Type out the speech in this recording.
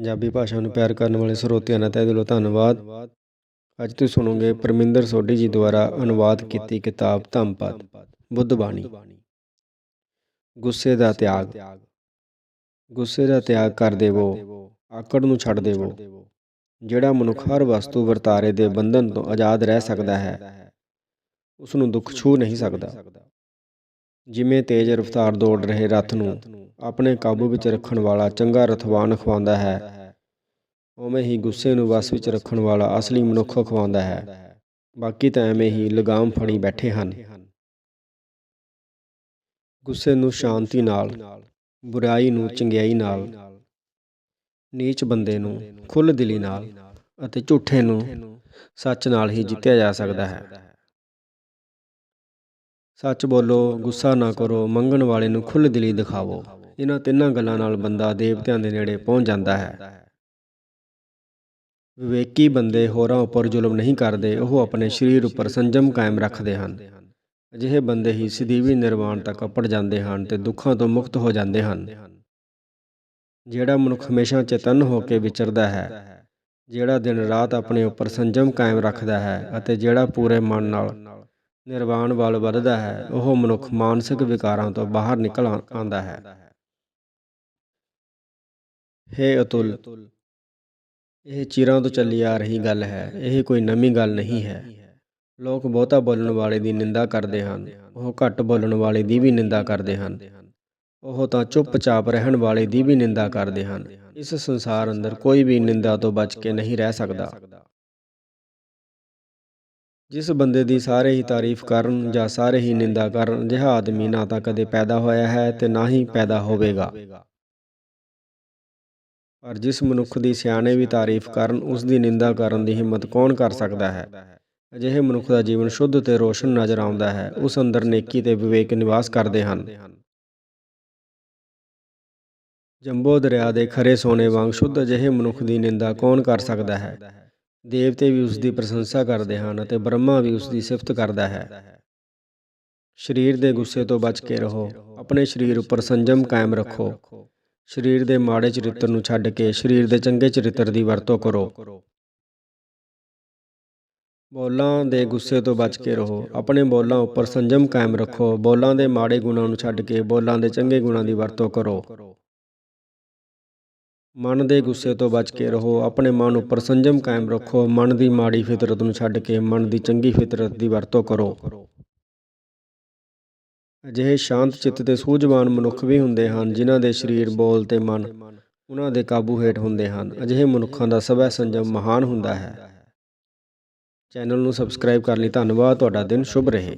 ਪੰਜਾਬੀ ਭਾਸ਼ਾ ਨੂੰ ਪਿਆਰ ਕਰਨ ਵਾਲੇ ਸਰੋਤਿਆਂ ਦਾ ਤਹਿ ਦਿਲੋਂ ਧੰਨਵਾਦ। ਅੱਜ ਤੁਸੀਂ ਸੁਣੋਗੇ ਪਰਮਿੰਦਰ ਸੋਢੀ ਜੀ ਦੁਆਰਾ ਅਨੁਵਾਦ ਕੀਤੀ ਕਿਤਾਬ ਧੰਮਪਦ, ਬੁੱਧ ਬਾਣੀ। ਗੁੱਸੇ ਦਾ ਤਿਆਗ। ਗੁੱਸੇ ਦਾ ਤਿਆਗ ਕਰ ਦੇਵੋ, ਆਕੜ ਨੂੰ ਛੱਡ ਦੇਵੋ। ਜਿਹੜਾ ਮਨੁੱਖ ਹਰ ਵਸਤੂ ਵਰਤਾਰੇ ਦੇ ਬੰਧਨ ਤੋਂ ਆਜ਼ਾਦ ਰਹਿ ਸਕਦਾ ਹੈ ਉਸ ਨੂੰ ਦੁੱਖ ਛੂ ਨਹੀਂ ਸਕਦਾ। ਜਿਵੇਂ ਤੇਜ਼ ਰਫ਼ਤਾਰ ਦੌੜ ਰਹੇ ਰੱਥ ਨੂੰ ਆਪਣੇ ਕਾਬੂ ਵਿੱਚ ਰੱਖਣ ਵਾਲਾ ਚੰਗਾ ਰਥਵਾਨ ਖਵਾਉਂਦਾ ਹੈ, ਉਵੇਂ ਹੀ ਗੁੱਸੇ ਨੂੰ ਵਸ ਵਿੱਚ ਰੱਖਣ ਵਾਲਾ ਅਸਲੀ ਮਨੁੱਖ ਖਵਾਉਂਦਾ ਹੈ। ਬਾਕੀ ਤਾਂ ਐਵੇਂ ਹੀ ਲਗਾਮ ਫੜੀ ਬੈਠੇ ਹਨ। ਗੁੱਸੇ ਨੂੰ ਸ਼ਾਂਤੀ ਨਾਲ, ਬੁਰਾਈ ਨੂੰ ਚੰਗਿਆਈ ਨਾਲ, ਨੀਚ ਬੰਦੇ ਨੂੰ ਖੁੱਲ੍ਹ ਦਿਲੀ ਨਾਲ ਅਤੇ ਝੂਠੇ ਨੂੰ ਸੱਚ ਨਾਲ ਹੀ ਜਿੱਤਿਆ ਜਾ ਸਕਦਾ ਹੈ। ਸੱਚ ਬੋਲੋ, ਗੁੱਸਾ ਨਾ ਕਰੋ, ਮੰਗਣ ਵਾਲੇ ਨੂੰ ਖੁੱਲ੍ਹ ਦਿਲੀ ਦਿਖਾਵੋ। ਇਹਨਾਂ ਤਿੰਨਾਂ ਗੱਲਾਂ ਨਾਲ ਬੰਦਾ ਦੇਵਤਿਆਂ ਦੇ ਨੇੜੇ ਪਹੁੰਚ ਜਾਂਦਾ ਹੈ। ਵਿਵੇਕੀ ਬੰਦੇ ਹੋਰਾਂ ਉੱਪਰ ਜ਼ੁਲਮ ਨਹੀਂ ਕਰਦੇ, ਉਹ ਆਪਣੇ ਸਰੀਰ ਉੱਪਰ ਸੰਜਮ ਕਾਇਮ ਰੱਖਦੇ ਹਨ। ਅਜਿਹੇ ਬੰਦੇ ਹੀ ਸਦੀਵੀ ਨਿਰਵਾਣ ਤੱਕ ਅਪੜ ਜਾਂਦੇ ਹਨ ਤੇ ਦੁੱਖਾਂ ਤੋਂ ਮੁਕਤ ਹੋ ਜਾਂਦੇ ਹਨ। ਜਿਹੜਾ ਮਨੁੱਖ ਹਮੇਸ਼ਾ ਚੇਤਨ ਹੋ ਕੇ ਵਿਚਰਦਾ ਹੈ, ਜਿਹੜਾ ਦਿਨ ਰਾਤ ਆਪਣੇ ਉੱਪਰ ਸੰਜਮ ਕਾਇਮ ਰੱਖਦਾ ਹੈ ਅਤੇ ਜਿਹੜਾ ਪੂਰੇ ਮਨ ਨਾਲ ਨਿਰਵਾਣ ਵੱਲ ਵੱਧਦਾ ਹੈ, ਉਹ ਮਨੁੱਖ ਮਾਨਸਿਕ ਵਿਕਾਰਾਂ ਤੋਂ ਬਾਹਰ ਨਿਕਲ ਆ- ਆਉਂਦਾ ਹੈ। ਹੇ ਅਤੁਲ, ਇਹ ਚਿਰਾਂ ਤੋਂ ਚੱਲੀ ਆ ਰਹੀ ਗੱਲ ਹੈ, ਇਹ ਕੋਈ ਨਵੀਂ ਗੱਲ ਨਹੀਂ ਹੈ। ਲੋਕ ਬਹੁਤਾ ਬੋਲਣ ਵਾਲੇ ਦੀ ਨਿੰਦਾ ਕਰਦੇ ਹਨ, ਉਹ ਘੱਟ ਬੋਲਣ ਵਾਲੇ ਦੀ ਵੀ ਨਿੰਦਾ ਕਰਦੇ ਹਨ। ਉਹ ਤਾਂ ਚੁੱਪਚਾਪ ਰਹਿਣ ਵਾਲੇ ਦੀ ਵੀ ਨਿੰਦਾ ਕਰਦੇ ਹਨ। ਇਸ ਸੰਸਾਰ ਅੰਦਰ ਕੋਈ ਵੀ ਨਿੰਦਾ ਤੋਂ ਬਚ ਕੇ ਨਹੀਂ ਰਹਿ ਸਕਦਾ। ਜਿਸ ਬੰਦੇ ਦੀ ਸਾਰੇ ਹੀ ਤਾਰੀਫ ਕਰਨ ਜਾਂ ਸਾਰੇ ਹੀ ਨਿੰਦਾ ਕਰਨ ਅਜਿਹਾ ਆਦਮੀ ਨਾ ਤਾਂ ਕਦੇ ਪੈਦਾ ਹੋਇਆ ਹੈ ਤੇ ਨਾ ਹੀ ਪੈਦਾ ਹੋਵੇਗਾ। ਪਰ ਜਿਸ ਮਨੁੱਖ ਦੀ ਸਿਆਣੇ ਵੀ ਤਾਰੀਫ ਕਰਨ, ਉਸ ਦੀ ਨਿੰਦਾ ਕਰਨ ਦੀ ਹਿੰਮਤ ਕੌਣ ਕਰ ਸਕਦਾ ਹੈ? ਅਜਿਹੇ ਮਨੁੱਖ ਦਾ ਜੀਵਨ ਸ਼ੁੱਧ ਤੇ ਰੋਸ਼ਨ ਨਜ਼ਰ ਆਉਂਦਾ ਹੈ। ਉਸ ਅੰਦਰ ਨੇਕੀ ਤੇ ਵਿਵੇਕ ਨਿਵਾਸ ਕਰਦੇ ਹਨ। ਜੰਬੋ ਦਰਿਆ ਦੇ ਖਰੇ ਸੋਨੇ ਵਾਂਗ ਸ਼ੁੱਧ ਅਜਿਹੇ ਮਨੁੱਖ ਦੀ ਨਿੰਦਾ ਕੌਣ ਕਰ ਸਕਦਾ ਹੈ? ਦੇਵਤੇ ਵੀ ਉਸ ਦੀ ਪ੍ਰਸ਼ੰਸਾ ਕਰਦੇ ਹਨ ਅਤੇ ਬ੍ਰਹਮਾ ਵੀ ਉਸ ਦੀ ਸਿਫਤ ਕਰਦਾ ਹੈ। ਸਰੀਰ ਦੇ ਗੁੱਸੇ ਤੋਂ ਬਚ ਕੇ ਰਹੋ। ਆਪਣੇ ਸਰੀਰ ਉੱਪਰ ਸੰਜਮ ਕਾਇਮ ਰੱਖੋ। ਸਰੀਰ ਦੇ ਮਾੜੇ ਚਰਿੱਤਰ ਨੂੰ ਛੱਡ ਕੇ ਸਰੀਰ ਦੇ ਚੰਗੇ ਚਰਿੱਤਰ ਦੀ ਵਰਤੋਂ ਕਰੋ। ਬੋਲਾਂ ਦੇ ਗੁੱਸੇ ਤੋਂ ਬਚ ਕੇ ਰਹੋ। ਆਪਣੇ ਬੋਲਾਂ ਉੱਪਰ ਸੰਜਮ ਕਾਇਮ ਰੱਖੋ। ਬੋਲਾਂ ਦੇ ਮਾੜੇ ਗੁਣਾਂ ਨੂੰ ਛੱਡ ਕੇ ਬੋਲਾਂ ਦੇ ਚੰਗੇ ਗੁਣਾਂ ਦੀ ਵਰਤੋਂ ਕਰੋ। ਮਨ ਦੇ ਗੁੱਸੇ ਤੋਂ ਬਚ ਕੇ ਰਹੋ, ਆਪਣੇ ਮਨ ਉੱਪਰ ਸੰਜਮ ਕਾਇਮ ਰੱਖੋ, ਮਨ ਦੀ ਮਾੜੀ ਫਿਤਰਤ ਨੂੰ ਛੱਡ ਕੇ ਮਨ ਦੀ ਚੰਗੀ ਫਿਤਰਤ ਦੀ ਵਰਤੋਂ ਕਰੋ। ਅਜਿਹੇ ਸ਼ਾਂਤ ਚਿੱਤ ਤੇ ਸੂਝਵਾਨ ਮਨੁੱਖ ਵੀ ਹੁੰਦੇ ਹਨ, ਜਿਨ੍ਹਾਂ ਦੇ ਸਰੀਰ, ਬੋਲ ਤੇ ਮਨ ਉਹਨਾਂ ਦੇ ਕਾਬੂ ਹੇਠ ਹੁੰਦੇ ਹਨ। ਅਜਿਹੇ ਮਨੁੱਖਾਂ ਦਾ ਸਵੈ ਸੰਜਮ ਮਹਾਨ ਹੁੰਦਾ ਹੈ। ਚੈਨਲ ਨੂੰ ਸਬਸਕ੍ਰਾਈਬ ਕਰਨ ਲਈ। ਧੰਨਵਾਦ। ਤੁਹਾਡਾ ਦਿਨ ਸ਼ੁਭ ਰਹੇ।